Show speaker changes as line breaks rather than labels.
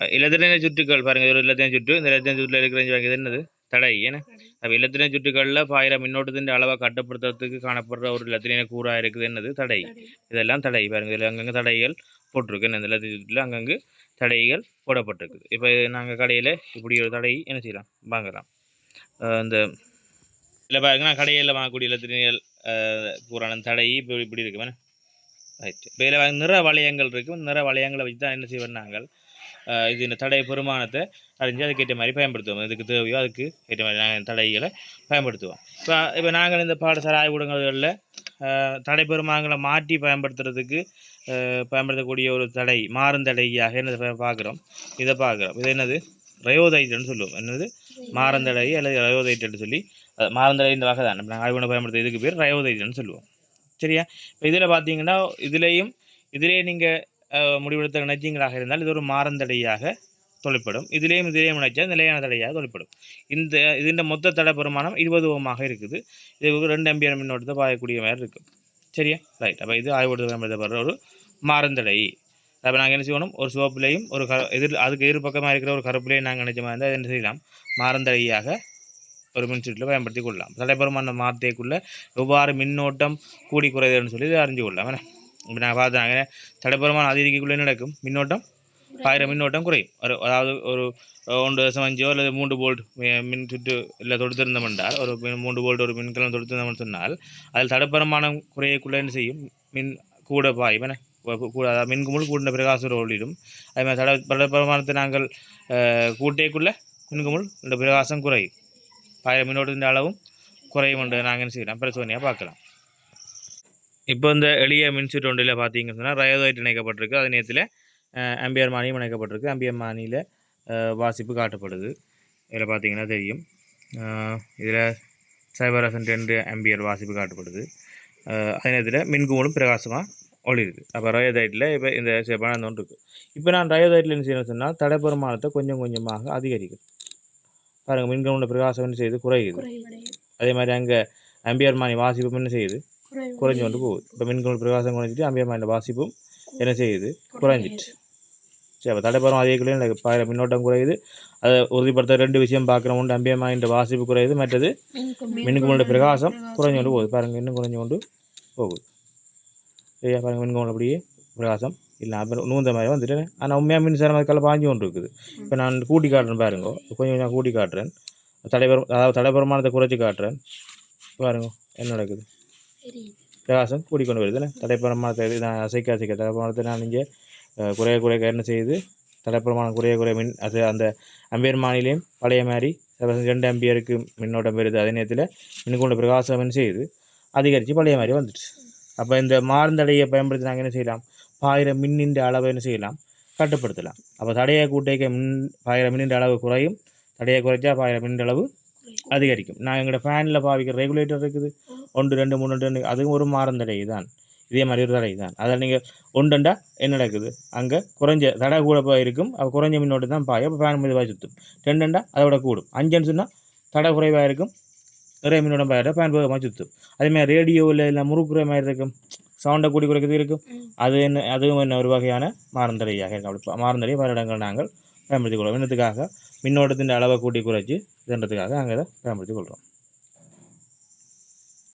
இலத்திரனிய சுற்றுக்கள் பாருங்க இது ஒரு இலத்திரனிய சுற்று இந்த இலத்திரனிய சுற்றில் இருக்கிற இது என்னது தடை ஏன்னா அப்போ இலத்திரனிய சுற்றுகளில் பாயிர மின்னோட்டத்தின் அளவை கட்டுப்படுத்துறதுக்கு காணப்படுற ஒரு இலத்திரனிய கூறாக இருக்குது என்னது தடை இதெல்லாம் தடை பாருங்க இதில் அங்கங்கே தடைகள் போட்டிருக்கு என்ன இந்த இலத்திரனிய சுற்றில் அங்கங்கே தடைகள் போடப்பட்டிருக்குது இப்போ நாங்கள் கடையில் இப்படி ஒரு தடை என்ன செய்யலாம் வாங்கலாம் இந்த இல்லை பாருங்க நான் கடையில் வாங்கக்கூடிய இலத்திரனியல் கூறான தடை இப்போ இப்படி இருக்கு ரைட் இப்போ இதில் நிற வளையங்கள் இருக்கும். நிற வளையங்களை வச்சு தான் என்ன செய்வோம் நாங்கள்? இது இந்த தடை பெருமானத்தை அறிஞ்சு அதுக்கேற்ற மாதிரி பயன்படுத்துவோம். இதுக்கு தேவையோ அதுக்கு ஏற்ற மாதிரி நாங்கள் தடைகளை பயன்படுத்துவோம். இப்போ இப்போ நாங்கள் இந்த பாடசாலை ஆய்வுடங்களில் தடை பெருமானங்களை மாற்றி பயன்படுத்துறதுக்கு பயன்படுத்தக்கூடிய ஒரு தடை மாறுந்தடையாக என்ன பார்க்குறோம். இதை பார்க்குறோம். இது என்னது? ரயோதைட்டுன்னு சொல்லுவோம். என்னது? மாறந்தடை அல்லது ரயோதைட்டுன்னு சொல்லி அது மாறந்தடை இந்த வகை தான் நாங்கள் ஆய்வுணை பயன்படுத்த இதுக்கு பேர் ரயோதைட்டுன்னு சொல்லுவோம். சரியா? இப்போ இதில் பார்த்தீங்கன்னா இதுலேயும் இதிலேயே நீங்கள் முடிவெடுத்த நினைச்சிங்களாக இருந்தால் இது ஒரு மாறந்தடையாக தொலைப்படும். இதுலேயும் இதுலேயும் நினைச்சா நிலையான தடையாக தொழிற்படும் இந்த இதன் மொத்த தடை பெருமானம் இருபது ஓமாக இருக்குது. இது ரெண்டு எம்பியர் மின்னோட்டத்தை பாயக்கூடிய மாதிரி இருக்கும் சரியா? ரைட் அப்போ இது ஆய்வோட்டத்தில் ஒரு மாறந்தடை. அப்போ நாங்கள் என்ன செய்யணும்? ஒரு சிவப்புலையும் ஒரு க எதிர் அதுக்கு எதிர் பக்கமாக இருக்கிற ஒரு கருப்புலையும் நாங்கள் நினைச்ச மாதிரி இருந்தால் என்ன செய்யலாம்? மாறந்தடையாக ஒரு மின்சுற்றில் பயன்படுத்தி கொள்ளலாம் தலைப்பெருமான வார்த்தைக்குள்ளே எவ்வாறு மின்னோட்டம் கூடி குறையுதுன்னு சொல்லி அறிஞ்சு கொள்ளலாம் என்ன? இப்போ நாங்கள் பார்த்தாங்க தலைப்பெருமான அதிகரிக்குள்ளே நடக்கும். மின்னோட்டம் பாயிர மின்னோட்டம் குறையும். ஒரு அதாவது ஒரு ஒன்று தசம் அஞ்சோ அல்லது மூன்று போல்ட் மின் சுற்று இல்லை தொடுத்திருந்தோம் என்றால் ஒரு மூன்று போல்ட் ஒரு மின்கலம் தொடுத்திருந்தோம் சொன்னால் அதில் தடப்பெருமானம் குறையக்குள்ளே என்ன செய்யும்? மின் கூட பாயும். என்ன? வ- கூட அதாவது மின்குமுள் கூடின பிரகாசம் ஒளிடும் அதே மாதிரி தட தடப்பரமானத்தை நாங்கள் அஹ், மின் மின்குமுள் இந்த பிரகாசம் குறையும். பாயிர மின்னோட்டத்தின் அளவும் குறையும் என்று நாங்கள் என்ன செய்யலாம் பிரச்சனையாக பார்க்கலாம். இப்போ இந்த எளிய மின்சுற்று ஒன்றில் பார்த்தீங்கன்னு சொன்னால் ரயோதைட் இணைக்கப்பட்டிருக்கு. அதே நேரத்தில் அம்பியர் மானியம் இணைக்கப்பட்டிருக்கு. அம்பியர் மானியில் வாசிப்பு காட்டப்படுது. இதில் பார்த்தீங்கன்னா தெரியும். இதில் சைபர் அசன் ரெண்டு அம்பியர் வாசிப்பு காட்டப்படுது. அதே நேரத்தில் மின்குமலும் பிரகாசமாக ஒளிருது அப்போ ரயோதைட்டில் இப்போ இந்த சிவப்பான ஒன்று இருக்குது இப்போ நான் ரயோதைட்டில் என்ன செய்யணும்னு சொன்னால் தடைப்பெருமானத்தை கொஞ்சம் கொஞ்சமாக அதிகரிக்கும் பாருங்கள் மின்குமல பிரகாசம் என்ன செய்யுது? குறையுது. அதே மாதிரி அங்கே அம்பியர் மானி வாசிப்பும் என்ன செய்யுது? குறைஞ்சு கொண்டு போகுது. இப்போ மின்குமல் பிரகாசம் குறைஞ்சிட்டு அம்பியர் மானியோட வாசிப்பும் என்ன செய்யுது? குறைஞ்சிட்டு சரி அப்போ தடைப்பறம் அதிகக்குள்ளே எனக்கு பாயிர மின்னோட்டம் குறையுது. அதை உறுதிப்படுத்த ரெண்டு விஷயம் பார்க்குறோம். உண்டு அம்பியர் மானியோட வாசிப்பு குறையுது மற்றது மின்குமலோட பிரகாசம் குறைஞ்சு கொண்டு போகுது. பாருங்கள் இன்னும் குறைஞ்சு கொண்டு போகுது. சரியா பாருங்கள் மின்குமல் அப்படியே பிரகாசம் இல்லை அப்புறம் நூந்த மாதிரி வந்துட்டு ஆனால் உண்மையாக மின்சாரம் அதுக்கால பாஞ்சு கொண்டு இருக்குது இப்போ நான் கூட்டி காட்டுறேன் பாருங்க கொஞ்சம் கொஞ்சம் கூட்டி காட்டுறேன் தடைபெரும் அதாவது தடைபெருமானத்தை குறைச்சி காட்டுறேன் பாருங்க என்ன நடக்குது பிரகாசம் கூடிக்கொண்டு வருது தடைப்பெருமானத்தை இது நான் அசைக்க அசைக்க தடைப்பெருமானத்தை நான் இங்கே குறைய குறைய என்ன செய்யுது தலைப்பிரமாணம் குறைய குறைய மின் அது அந்த அம்பியர் மாநிலையும் பழைய மாதிரி ரெண்டு அம்பியருக்கு மின்னோட்டம் பெறுது அதே நேரத்தில் மின்கொண்ட பிரகாசம் என்ன செய்யுது அதிகரித்து பழைய மாதிரி வந்துட்டு அப்போ இந்த மார்ந்தடையை பயன்படுத்தி நாங்கள் என்ன செய்யலாம் பாயிர மின்னின்ற அளவை என்ன செய்யலாம்? கட்டுப்படுத்தலாம். அப்போ தடையை கூட்டைக்க மின் பாயிர மின்னின்ற அளவு குறையும். தடையை குறைச்சா பாயிர மின்னின்ற அளவு அதிகரிக்கும். நான் எங்களோட ஃபேனில் பாவிக்கிற ரெகுலேட்டர் இருக்குது. ஒன்று ரெண்டு மூணு ரெண்டு அதுவும் ஒரு மாறந்தடை தான். இதே மாதிரி ஒரு தடை தான். அதில் நீங்கள் ஒன்றுண்டா என்ன நடக்குது? அங்கே குறைஞ்ச தடை கூட போய் இருக்கும். அப்போ குறைஞ்ச மின்னோட்டம் தான் பாயும். அப்போ ஃபேன் மீது மெதுவாக சுற்றும் ரெண்டுண்டா அதை விட கூடும். அஞ்சுன்னு சொன்னால் தடை குறைவாக இருக்கும். நிறைய மின்னோட்டம் பாயிட்டா ஃபேன் வேகமாக சுற்றும் அதேமாதிரி ரேடியோவில் இல்லை முறுக்குற மாதிரி இருக்கும். சவுண்டை கூடி குறைக்கிறது இருக்கும். அது என்ன அதுவும் என்ன ஒரு வகையான மாறந்தடையாக இருக்கும் அப்படி மாறந்தடை பல இடங்கள் நாங்கள் பயன்படுத்திக் கொள்வோம் இன்னத்துக்காக மின்னோட்டத்தின் அளவை கூட்டி குறைச்சி இதுன்றதுக்காக நாங்கள் இதை பயன்படுத்திக் கொள்கிறோம்.